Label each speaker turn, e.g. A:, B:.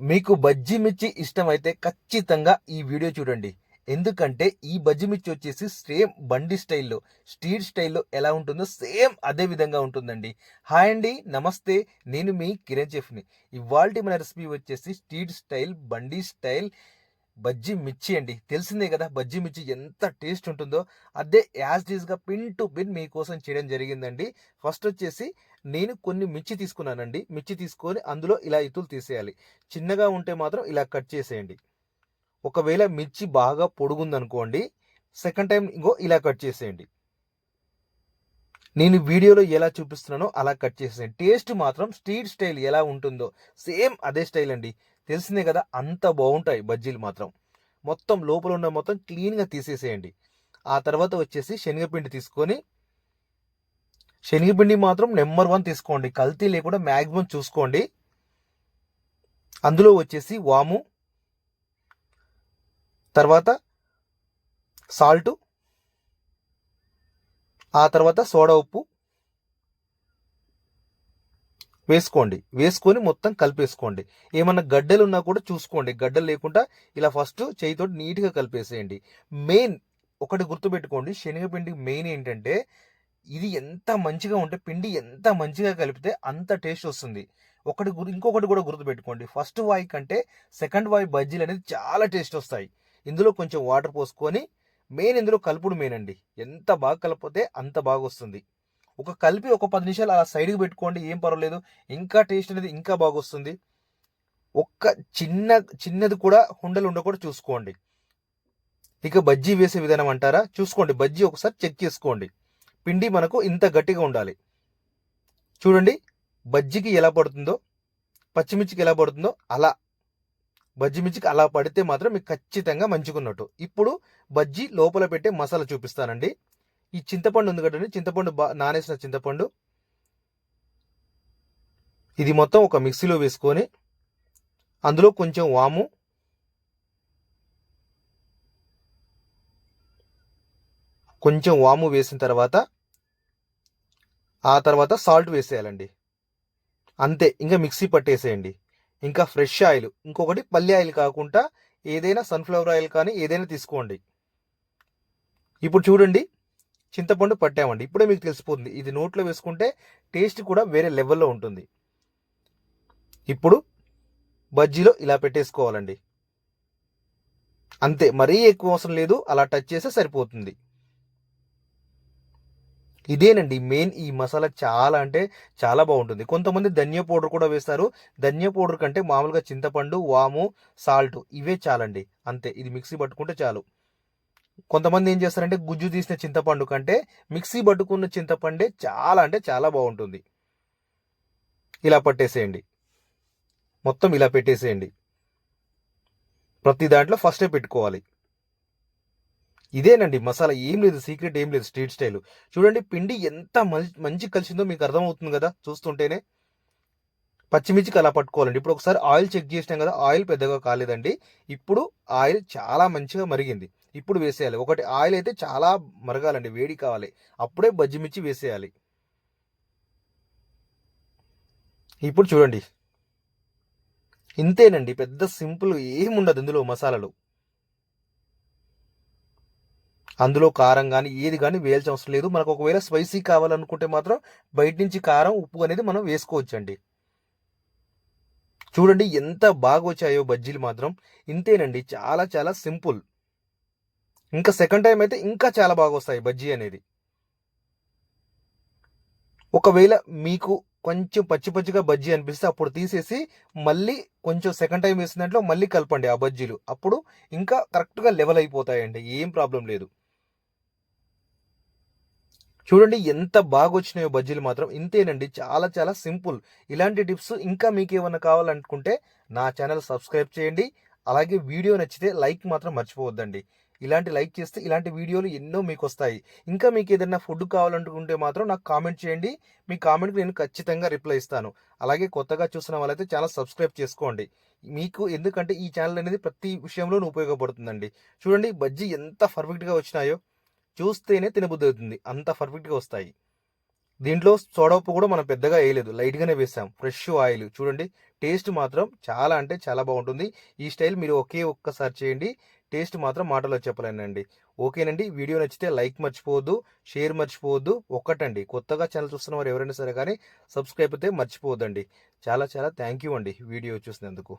A: మీకు బజ్జీ మిర్చి ఇష్టమైతే ఖచ్చితంగా ఈ వీడియో చూడండి. ఎందుకంటే ఈ బజ్జి మిర్చి వచ్చేసి సేమ్ బండి స్టైల్లో స్ట్రీట్ స్టైల్లో ఎలా ఉంటుందో సేమ్ అదే విధంగా ఉంటుందండి. హాయ్ అండి నమస్తే నేను మీ కిరణ్ చెఫ్ని. ఇవాళ మన రెసిపీ వచ్చేసి స్ట్రీట్ స్టైల్ బండి స్టైల్ బజ్జీ మిర్చి అండి. తెలిసిందే కదా బజ్జీ మిర్చి ఎంత టేస్ట్ ఉంటుందో. అదే యాజ్గా పిన్ టు పిన్ మీకోసం చేయడం జరిగిందండి. ఫస్ట్ వచ్చేసి నేను కొన్ని మిర్చి తీసుకున్నానండి. మిర్చి తీసుకొని అందులో ఇలా ఇతులు తీసేయాలి. చిన్నగా ఉంటే మాత్రం ఇలా కట్ చేసేయండి. ఒకవేళ మిర్చి బాగా పొడుగుందనుకోండి సెకండ్ టైం ఇంకో ఇలా కట్ చేసేయండి. నేను వీడియోలో ఎలా చూపిస్తున్నానో అలా కట్ చేసేయండి. టేస్ట్ మాత్రం స్ట్రీట్ స్టైల్ ఎలా ఉంటుందో సేమ్ అదే స్టైల్ అండి. తెలిసిందే కదా అంత బాగుంటాయి బజ్జీలు మాత్రం. మొత్తం లోపల ఉన్న మొత్తం క్లీన్గా తీసేసేయండి. ఆ తర్వాత వచ్చేసి శనగపిండి తీసుకొని శనగపిండి మాత్రం నెంబర్ వన్ తీసుకోండి. కల్తీ లేకుండా మ్యాక్సిమం చూసుకోండి. అందులో వచ్చేసి వాము తర్వాత సాల్టు ఆ తర్వాత సోడా ఉప్పు వేసుకోండి. వేసుకొని మొత్తం కలిపేసుకోండి. ఏమన్నా గడ్డలు ఉన్నా కూడా చూసుకోండి. గడ్డలు లేకుండా ఇలా ఫస్ట్ చేయితో నీట్గా కలిపేసేయండి. మెయిన్ ఒకటి గుర్తుపెట్టుకోండి. శనగపిండి మెయిన్ ఏంటంటే ఇది ఎంత మంచిగా ఉంటే పిండి ఎంత మంచిగా కలిపితే అంత టేస్ట్ వస్తుంది. ఒకటి గురి ఇంకొకటి కూడా గుర్తుపెట్టుకోండి. ఫస్ట్ వాయి కంటే సెకండ్ వాయి బజ్జీలు అనేది చాలా టేస్ట్ వస్తాయి. ఇందులో కొంచెం వాటర్ పోసుకొని మెయిన్ ఇందులో కలుపుడు మెయిన్ అండి. ఎంత బాగా కలిపితే అంత బాగా వస్తుంది. ఒక కలిపి ఒక పది నిమిషాలు అలా సైడ్కి పెట్టుకోండి ఏం పర్వాలేదు. ఇంకా టేస్ట్ అనేది ఇంకా బాగా వస్తుంది. ఒక్క చిన్న చిన్నది కూడా ఉండలు ఉండకూడదు చూసుకోండి. ఇక బజ్జీ వేసే విధానం అంటారా? చూసుకోండి. బజ్జీ ఒకసారి చెక్ చేసుకోండి. పిండి మనకు ఇంత గట్టిగా ఉండాలి. చూడండి బజ్జీకి ఎలా పడుతుందో పచ్చిమిర్చికి ఎలా పడుతుందో అలా. బజ్జి మిర్చికి అలా పడితే మాత్రం మీకు ఖచ్చితంగా మంచుకున్నట్టు ఇప్పుడు బజ్జీ లోపల పెట్టే మసాలా చూపిస్తానండి. ఈ చింతపండు ఉంది కదండి చింతపండు బా నానేసిన చింతపండు. ఇది మొత్తం ఒక మిక్సీలో వేసుకొని అందులో కొంచెం వాము కొంచెం వాము వేసిన తర్వాత ఆ తర్వాత సాల్ట్ వేసేయాలండి. అంతే ఇంకా మిక్సీ పట్టేసేయండి. ఇంకా ఫ్రెష్ ఆయిల్ ఇంకొకటి పల్లి ఆయిల్ కాకుండా ఏదైనా సన్ఫ్లవర్ ఆయిల్ కానీ ఏదైనా తీసుకోండి. ఇప్పుడు చూడండి చింతపండు పట్టామండి. ఇప్పుడే మీకు తెలిసిపోతుంది ఇది నోట్లో వేసుకుంటే టేస్ట్ కూడా వేరే లెవెల్లో ఉంటుంది. ఇప్పుడు బజ్జీలో ఇలా పెట్టేసుకోవాలండి. అంతే మరీ ఎక్కువ అవసరం లేదు అలా టచ్ చేస్తే సరిపోతుంది. ఇదేనండి మెయిన్ ఈ మసాలా చాలా అంటే చాలా బాగుంటుంది. కొంతమంది ధనియా పౌడర్ కూడా వేస్తారు. ధనియా పౌడర్ కంటే మామూలుగా చింతపండు వాము సాల్ట్ ఇవే చాలండి. అంతే ఇది మిక్సీ పట్టుకుంటే చాలు. కొంతమంది ఏం చేస్తారంటే గుజ్జు తీసిన చింతపండు కంటే మిక్సీ పట్టుకున్న చింతపండే చాలా అంటే చాలా బాగుంటుంది. ఇలా పట్టేసేయండి. మొత్తం ఇలా పెట్టేసేయండి. ప్రతి దాంట్లో ఫస్టే పెట్టుకోవాలి. ఇదేనండి మసాలా ఏం లేదు సీక్రెట్ ఏం లేదు స్ట్రీట్ స్టైల్. చూడండి పిండి ఎంత మంచి కలిసిందో మీకు అర్థమవుతుంది కదా చూస్తుంటేనే. పచ్చిమిర్చికి అలా పట్టుకోవాలండి. ఇప్పుడు ఒకసారి ఆయిల్ చెక్ చేసినాం కదా ఆయిల్ పెద్దగా కాలేదండి. ఇప్పుడు ఆయిల్ చాలా మంచిగా మరిగింది. ఇప్పుడు వేసేయాలి. ఒకటి ఆయిల్ అయితే చాలా మరగాలండి వేడి కావాలి. అప్పుడే బజ్జిమిర్చి వేసేయాలి. ఇప్పుడు చూడండి. ఇంతేనండి పెద్ద సింపుల్ ఏముండదు ఇందులో మసాలాలు. అందులో కారం కానీ ఏది కానీ వేయాల్సిన అవసరం లేదు. మనకు ఒకవేళ స్పైసీ కావాలనుకుంటే మాత్రం బయట నుంచి కారం ఉప్పు అనేది మనం వేసుకోవచ్చండి. చూడండి ఎంత బాగా వచ్చాయో బజ్జీలు మాత్రం. ఇంతేనండి చాలా చాలా సింపుల్. ఇంకా సెకండ్ టైం అయితే ఇంకా చాలా బాగా వస్తాయి బజ్జీ అనేది. ఒకవేళ మీకు కొంచెం పచ్చి పచ్చిగా బజ్జీ అనిపిస్తే అప్పుడు తీసేసి మళ్ళీ కొంచెం సెకండ్ టైం వేసిన దాంట్లో మళ్ళీ కలపండి ఆ బజ్జీలు. అప్పుడు ఇంకా కరెక్ట్గా లెవెల్ అయిపోతాయండి ఏం ప్రాబ్లం లేదు. చూడండి ఎంత బాగా వచ్చినాయో బజ్జీలు మాత్రం. ఇంతేనండి చాలా చాలా సింపుల్. ఇలాంటి టిప్స్ ఇంకా మీకు ఏమైనా కావాలనుకుంటే నా ఛానల్ సబ్స్క్రైబ్ చేయండి. అలాగే వీడియో నచ్చితే లైక్ మాత్రం మర్చిపోవద్దండి. ఇలాంటి లైక్ చేస్తే ఇలాంటి వీడియోలు ఎన్నో మీకు వస్తాయి ఇంకా మీకు ఏదైనా ఫుడ్ కావాలనుకుంటే మాత్రం నాకు కామెంట్ చేయండి. మీ కామెంట్కి నేను ఖచ్చితంగా రిప్లై ఇస్తాను. అలాగే కొత్తగా చూసిన వాళ్ళైతే ఛానల్ సబ్స్క్రైబ్ చేసుకోండి. మీకు ఎందుకంటే ఈ ఛానల్ అనేది ప్రతి విషయంలోనూ ఉపయోగపడుతుందండి. చూడండి బజ్జీ ఎంత పర్ఫెక్ట్గా వచ్చినాయో. చూస్తేనే తినబుద్ధి అవుతుంది అంత పర్ఫెక్ట్గా వస్తాయి. దీంట్లో సోడా ఉప్పు కూడా మనం పెద్దగా వేయలేదు. లైట్గానే వేసాం ఫ్రెష్ ఆయిల్. చూడండి టేస్ట్ మాత్రం చాలా అంటే చాలా బాగుంటుంది. ఈ స్టైల్ మీరు ఒకే ఒక్కసారి చేయండి. టేస్ట్ మాత్రం మాటలో చెప్పలేనండి. ఓకేనండి? వీడియో నచ్చితే లైక్ మర్చిపోవద్దు షేర్ మర్చిపోవద్దు. ఒక్కటండి. కొత్తగా ఛానల్ చూస్తున్న వారు ఎవరైనా సరే కానీ సబ్స్క్రైబ్ అయితే మర్చిపోవద్దండి. చాలా చాలా థ్యాంక్ యూ అండి వీడియో చూసినందుకు.